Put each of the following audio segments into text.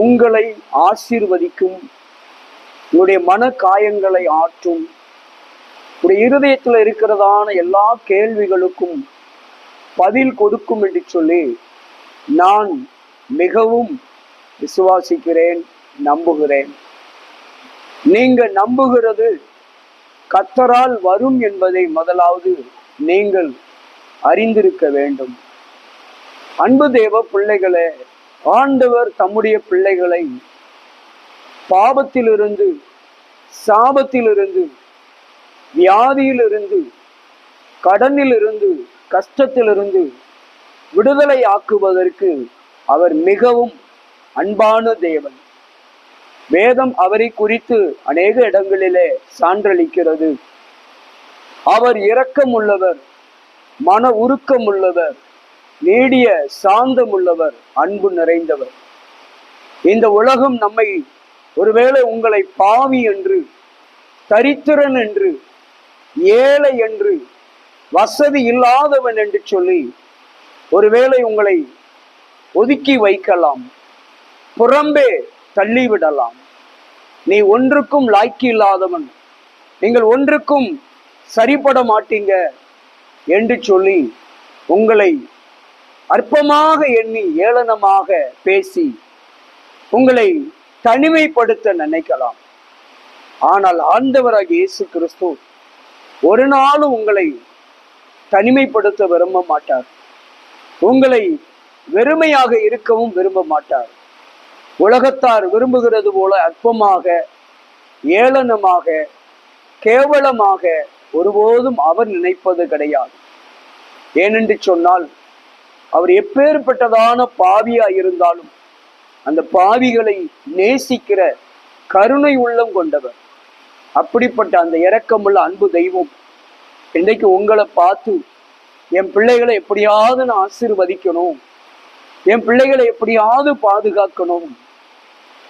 உங்களை ஆசீர்வதிக்கும். உங்களுடைய மன காயங்களை ஆற்றும். உடைய இருதயத்தில் இருக்கிறதான எல்லா கேள்விகளுக்கும் பதில் கொடுக்கும் என்று சொல்லி நான் மிகவும் விசுவாசிக்கிறேன் நம்புகிறேன். நீங்க நம்புகிறது கத்தரால் வரும் என்பதை முதலாவது நீங்கள் அறிந்திருக்க வேண்டும். அன்பு தேவ பிள்ளைகளே ஆண்டவர் தம்முடைய பிள்ளைகளை பாபத்திலிருந்து சாபத்திலிருந்து வியாதியிலிருந்து கடனிலிருந்து கஷ்டத்திலிருந்து விடுதலை ஆக்குவதற்கு அவர் மிகவும் அன்பான தேவன். வேதம் அவரை குறித்து அநேக இடங்களிலே சான்றளிக்கிறது. அவர் இரக்கம் உள்ளவர் மன உருக்கம் உள்ளவர் நீடிய சாந்தம் உள்ளவர் அன்பு நிறைந்தவர். இந்த உலகம் நம்மை ஒருவேளை உங்களை பாவி என்று தரித்திரன் என்று ஏழை என்று வசதி இல்லாதவன் என்று சொல்லி ஒருவேளை உங்களை ஒதுக்கி வைக்கலாம். புறம்பே தள்ளிவிடலாம். நீ ஒன்றுக்கும் லாய்க்கு இல்லாதவன். நீங்கள் ஒன்றுக்கும் சரிப்பட மாட்டீங்க என்று சொல்லி உங்களை அற்பமாக எண்ணி ஏளனமாக பேசி உங்களை தனிமைப்படுத்த நினைக்கலாம். ஆனால் ஆண்டவராக இயேசு கிறிஸ்து ஒரு நாளும் உங்களை தனிமைப்படுத்த விரும்ப மாட்டார். உங்களை வெறுமையாக இருக்கவும் விரும்ப மாட்டார். உலகத்தார் விரும்புகிறது போல அற்பமாக ஏளனமாக கேவலமாக ஒருபோதும் அவர் நினைப்பது கிடையாது. ஏனென்று சொன்னால் அவர் எப்பேற்பட்டதான பாவியா இருந்தாலும் அந்த பாவிகளை நேசிக்கிற கருணை உள்ளம் கொண்டவர். அப்படிப்பட்ட அந்த இரக்கமுள்ள அன்பு தெய்வம் இன்றைக்கு உங்களை பார்த்து என் பிள்ளைகளை எப்படியாவது நான் ஆசீர்வதிக்கணும் என் பிள்ளைகளை எப்படியாவது பாதுகாக்கணும்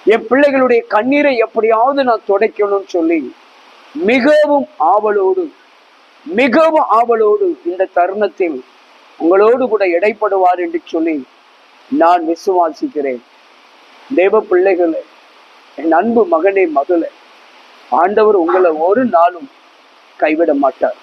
என் பிள்ளைகளுடைய கண்ணீரை எப்படியாவது நான் துடைக்கணும்னு சொல்லி மிகவும் ஆவலோடு மிகவும் ஆவலோடு இந்த தருணத்தில் உங்களோடு கூட இடைப்படுவார் என்று சொல்லி நான் விசுவாசிக்கிறேன். தேவ பிள்ளைகளே என் அன்பு மகனே மகளே ஆண்டவர் உங்களை ஒரு நாளும் கைவிட மாட்டார்.